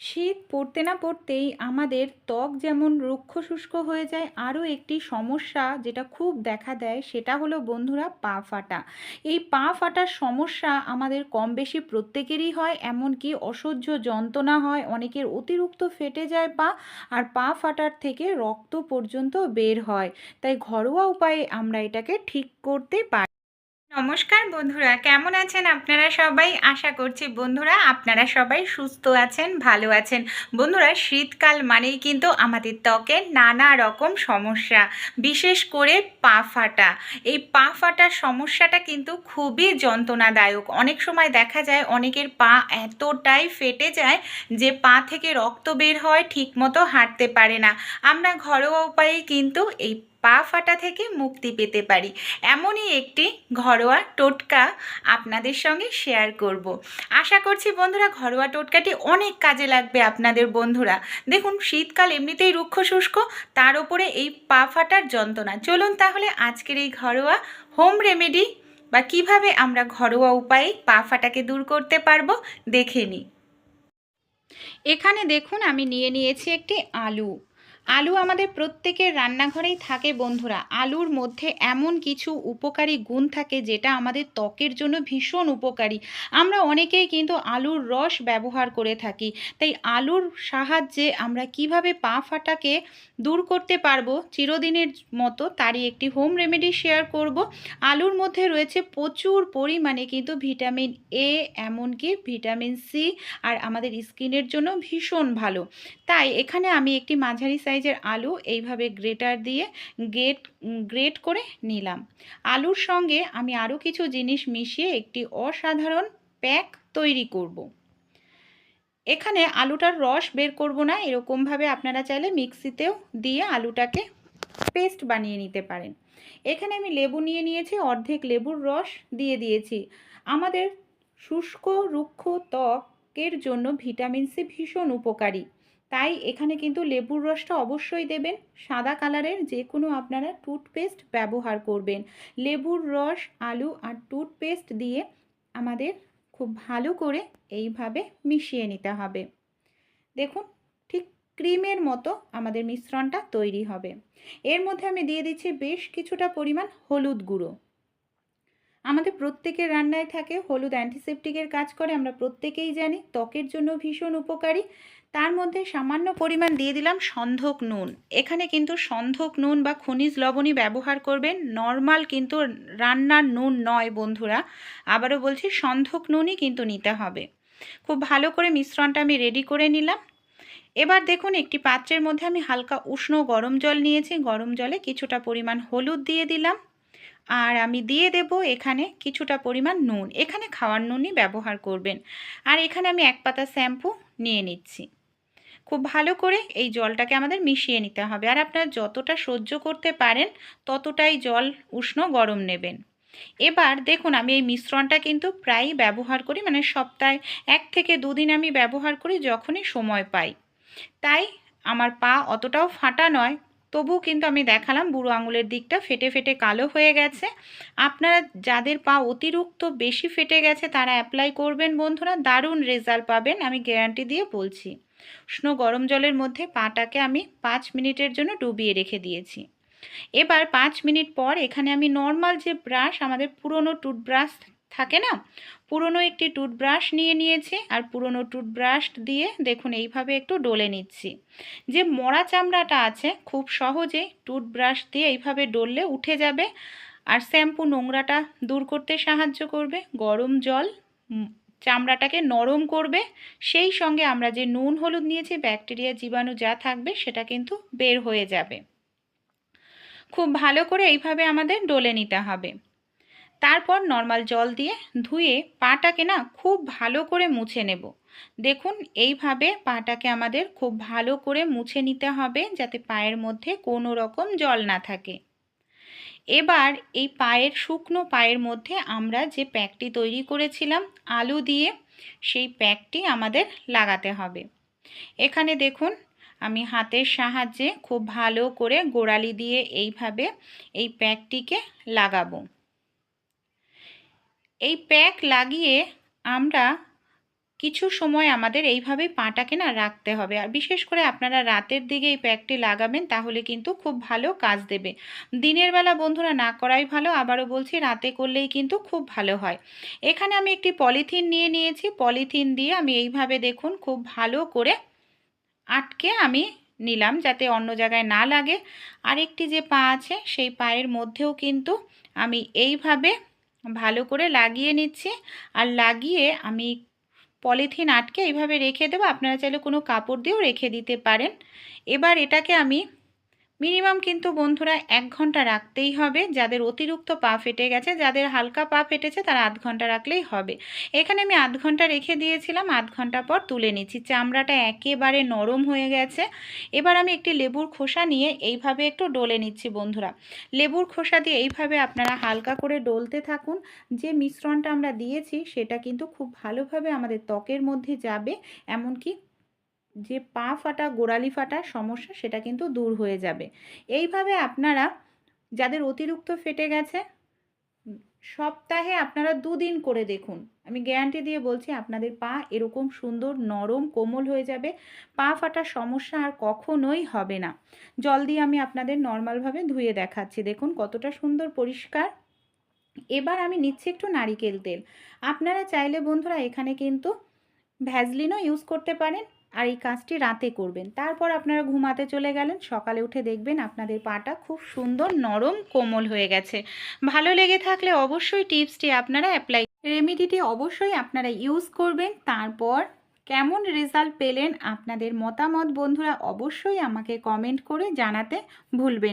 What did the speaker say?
শীত পড়তে না পড়তেই আমাদের ত্বক যেমন রুক্ষ শুষ্ক হয়ে যায়, আরও একটি সমস্যা যেটা খুব দেখা দেয় সেটা হলো বন্ধুরা পা ফাটা। এই পা ফাটার সমস্যা আমাদের কম বেশি প্রত্যেকেরই হয়, এমনকি অসহ্য যন্ত্রণা হয়, অনেকের অতিরিক্ত ফেটে যায় পা আর পা ফাটার থেকে রক্ত পর্যন্ত বের হয়। তাই ঘরোয়া উপায়ে আমরা এটাকে ঠিক করতে পারি। নমস্কার বন্ধুরা, কেমন আছেন আপনারা সবাই? আশা করছি বন্ধুরা আপনারা সবাই সুস্থ আছেন, ভালো আছেন। বন্ধুরা, শীতকাল মানেই কিন্তু আমাদের ত্বকে নানা রকম সমস্যা, বিশেষ করে পা ফাটা। এই পা ফাটার সমস্যাটা কিন্তু খুবই যন্ত্রণাদায়ক। অনেক সময় দেখা যায় অনেকের পা এতটাই ফেটে যায় যে পা থেকে রক্ত বের হয়, ঠিকমতো হাঁটতে পারে না। আমরা ঘরোয়া উপায়ে কিন্তু এই পা ফাটা থেকে মুক্তি পেতে পারি। এমনই একটি ঘরোয়া টোটকা আপনাদের সঙ্গে শেয়ার করব। আশা করছি বন্ধুরা ঘরোয়া টোটকাটি অনেক কাজে লাগবে আপনাদের বন্ধুরা। দেখুন, শীতকাল এমনিতেই রুক্ষ শুষ্ক তার উপরে এই পা ফাটার যন্ত্রণা। চলুন তাহলে আজকের এই ঘরোয়া হোম রেমেডি বা কীভাবে আমরা ঘরোয়া উপায়ে পা ফাটাকে দূর করতে পারব, দেখে নিই। এখানে দেখুন, আমি নিয়ে নিয়েছি একটি আলু। আলু আমাদের প্রত্যেকের রান্নাঘরেই থাকে বন্ধুরা। আলুর মধ্যে এমন কিছু উপকারী গুণ থাকে যেটা আমাদের ত্বকের জন্য ভীষণ উপকারী। আমরা অনেকেই কিন্তু আলুর রস ব্যবহার করে থাকি। তাই আলুর সাহায্যে আমরা কীভাবে পা ফাটাকে দূর করতে পারব, চিরদিনের মতো তারই একটি হোম রেমেডি শেয়ার করব। আলুর মধ্যে রয়েছে প্রচুর পরিমাণে কিন্তু ভিটামিন এ এমনকি ভিটামিন সি আর আমাদের স্কিনের জন্য ভীষণ ভালো। তাই এখানে আমি একটি মাঝারি সাইজের আলু এইভাবে গ্রেটার দিয়ে গ্রেট গ্রেট করে নিলাম। আলুর সঙ্গে আমি আরও কিছু জিনিস মিশিয়ে একটি অসাধারণ প্যাক তৈরি করব। এখানে আলুটার রস বের করব না, এরকমভাবে আপনারা চাইলে মিক্সিতেও দিয়ে আলুটাকে পেস্ট বানিয়ে নিতে পারেন। এখানে আমি লেবু নিয়ে নিয়েছি, অর্ধেক লেবুর রস দিয়ে দিয়েছি। আমাদের শুষ্ক, রুক্ষ ত্বকের জন্য ভিটামিন সি ভীষণ উপকারী। তাই এখানে কিন্তু লেবুর রসটা অবশ্যই দেবেন। সাদা কালারের যে কোনো আপনারা টুথপেস্ট ব্যবহার করবেন। লেবুর রস, আলু আর টুথপেস্ট দিয়ে আমাদের খুব ভালো করে এইভাবে মিশিয়ে নিতে হবে। দেখুন, ঠিক ক্রিমের মতো আমাদের মিশ্রণটা তৈরি হবে। এর মধ্যে আমি দিয়ে দিচ্ছি বেশ কিছুটা পরিমাণ হলুদ গুঁড়ো। আমাদের প্রত্যেকের রান্নায় থাকে, হলুদ অ্যান্টিসেপটিকের কাজ করে, আমরা প্রত্যেকেই জানি, ত্বকের জন্য ভীষণ উপকারী। তার মধ্যে সামান্য পরিমাণ দিয়ে দিলাম সন্ধক নুন। এখানে কিন্তু সন্ধক নুন বা খনিজ লবণই ব্যবহার করবেন। নর্মাল কিন্তু রান্নার নুন নয় বন্ধুরা। আবারও বলছি, সন্ধক নুনই কিন্তু নিতে হবে। খুব ভালো করে মিশ্রণটা আমি রেডি করে নিলাম। এবার দেখুন, একটি পাত্রের মধ্যে আমি হালকা উষ্ণ গরম জল নিয়েছি। গরম জলে কিছুটা পরিমাণ হলুদ দিয়ে দিলাম। আর আমি দিয়ে দেব এখানে কিছুটা পরিমাণ নুন। এখানে খাওয়ার নুনই ব্যবহার করবেন। আর এখানে আমি এক পাতা শ্যাম্পু নিয়ে নিচ্ছি। খুব ভালো করে এই জলটাকে আমাদের মিশিয়ে নিতে হবে। আর আপনারা যতটা সহ্য করতে পারেন, ততটাই জল উষ্ণ গরম নেবেন। এবার দেখুন, আমি এই মিশ্রণটা কিন্তু প্রায়ই ব্যবহার করি মানে সপ্তাহে এক থেকে দুদিন আমি ব্যবহার করি যখনই সময় পাই। তাই আমার পা অতটাও ফাটা নয়, তবুও কিন্তু আমি দেখালাম বুড়ো আঙুলের দিকটা ফেটে ফেটে কালো হয়ে গেছে। আপনারা যাদের পা অতিরিক্ত বেশি ফেটে গেছে, তারা অ্যাপ্লাই করবেন বন্ধুরা, দারুণ রেজাল্ট পাবেন, আমি গ্যারান্টি দিয়ে বলছি। উষ্ণ গরম জলের মধ্যে পাটাকে আমি পাঁচ মিনিটের জন্য ডুবিয়ে রেখে দিয়েছি। এবার পাঁচ মিনিট পর এখানে আমি নর্মাল যে ব্রাশ, আমাদের পুরনো টুথব্রাশ থাকে না? পুরনো একটি টুথব্রাশ নিয়ে নিয়েছি আর পুরনো টুথব্রাশ দিয়ে দেখুন এইভাবে একটু ডলে নিচ্ছি। যে মরা চামড়াটা আছে, খুব সহজেই টুথব্রাশ দিয়ে এইভাবে ডললে উঠে যাবে আর শ্যাম্পু নোংরাটা দূর করতে সাহায্য করবে। গরম জল চামড়াটাকে নরম করবে। সেই সঙ্গে আমরা যে নুন, হলুদ নিয়েছি, ব্যাকটেরিয়া, জীবাণু যা থাকবে সেটা কিন্তু বের হয়ে যাবে। খুব ভালো করে এইভাবে আমাদের ডলে নিতে হবে। তারপর নর্মাল জল দিয়ে ধুয়ে পাটাকে না খুব ভালো করে মুছে নেব। দেখুন, এইভাবে পাটাকে আমাদের খুব ভালো করে মুছে নিতে হবে যাতে পায়ের মধ্যে কোনো রকম জল না থাকে। এবার এই পায়ের, শুকনো পায়ের মধ্যে আমরা যে প্যাকটি তৈরি করেছিলাম, আলু দিয়ে, সেই প্যাকটি আমাদের লাগাতে হবে। এখানে দেখুন, আমি হাতের সাহায্যে খুব ভালো করে গোড়ালি দিয়ে এইভাবে এই প্যাকটিকে লাগাবো। এই প্যাক লাগিয়ে আমরা কিছু সময় আমাদের এইভাবেই পাটাকে না রাখতে হবে। আর বিশেষ করে আপনারা রাতের দিকে এই প্যাকটি লাগাবেন, তাহলে কিন্তু খুব ভালো কাজ দেবে। দিনের বেলা বন্ধুরা না করাই ভালো, আবারও বলছি রাতে করলেই কিন্তু খুব ভালো হয়। এখানে আমি একটি পলিথিন নিয়ে নিয়েছি। পলিথিন দিয়ে আমি এইভাবে দেখুন খুব ভালো করে আটকে আমি নিলাম যাতে অন্য জায়গায় না লাগে। আরেকটি যে পা আছে, সেই পায়ের মধ্যেও কিন্তু আমি এইভাবে ভালো করে লাগিয়ে নিচ্ছি। আর লাগিয়ে আমি পলিথিন আটকে এইভাবে রেখে দেবো। আপনারা চাইলে কোনো কাপড় দিয়েও রেখে দিতে পারেন। এবার এটাকে আমি মিনিমাম কিন্তু বন্ধুরা এক ঘণ্টা রাখতেই হবে। যাদের অতিরিক্ত পা ফেটে গেছে, যাদের হালকা পা ফেটেছে, তারা আধ ঘণ্টা রাখলেই হবে। এখানে আমি আধ ঘণ্টা রেখে দিয়েছিলাম, আধ ঘণ্টা পর তুলে নিচ্ছি। চামড়াটা একেবারে নরম হয়ে গেছে। এবার আমি একটি লেবুর খোসা নিয়ে এইভাবে একটু ডলে নিচ্ছি বন্ধুরা। লেবুর খোসা দিয়ে এইভাবে আপনারা হালকা করে ডলতে থাকুন। যে মিশ্রণটা আমরা দিয়েছি, সেটা কিন্তু খুব ভালোভাবে আমাদের ত্বকের মধ্যে যাবে, এমনকি যে পা ফাটা, গোড়ালি ফাটা সমস্যা সেটা কিন্তু দূর হয়ে যাবে। এইভাবে আপনারা যাদের অতিরিক্ত ফেটে গেছে, সপ্তাহে আপনারা দুদিন করে দেখুন। আমি গ্যারান্টি দিয়ে বলছি, আপনাদের পা এরকম সুন্দর, নরম, কোমল হয়ে যাবে। পা ফাটার সমস্যা আর কখনোই হবে না। জল দিয়ে আমি আপনাদের নর্মালভাবে ধুয়ে দেখাচ্ছি। দেখুন কতটা সুন্দর পরিষ্কার। এবার আমি নিচ্ছি একটু নারিকেল তেল। আপনারা চাইলে বন্ধুরা এখানে কিন্তু ভ্যাজলিনও ইউজ করতে পারেন। আর এই কাজটি রাতে করবেন। তারপর আপনারা ঘুমাতে চলে গেলেন, সকালে উঠে দেখবেন আপনাদের পাটা খুব সুন্দর নরম কোমল হয়ে গেছে। ভালো লেগে থাকলে অবশ্যই টিপসটি আপনারা অ্যাপ্লাই রেমিডিটি অবশ্যই আপনারা ইউজ করবেন। তারপর কেমন রেজাল্ট পেলেন আপনাদের মতামত বন্ধুরা অবশ্যই আমাকে কমেন্ট করে জানাতে ভুলবেন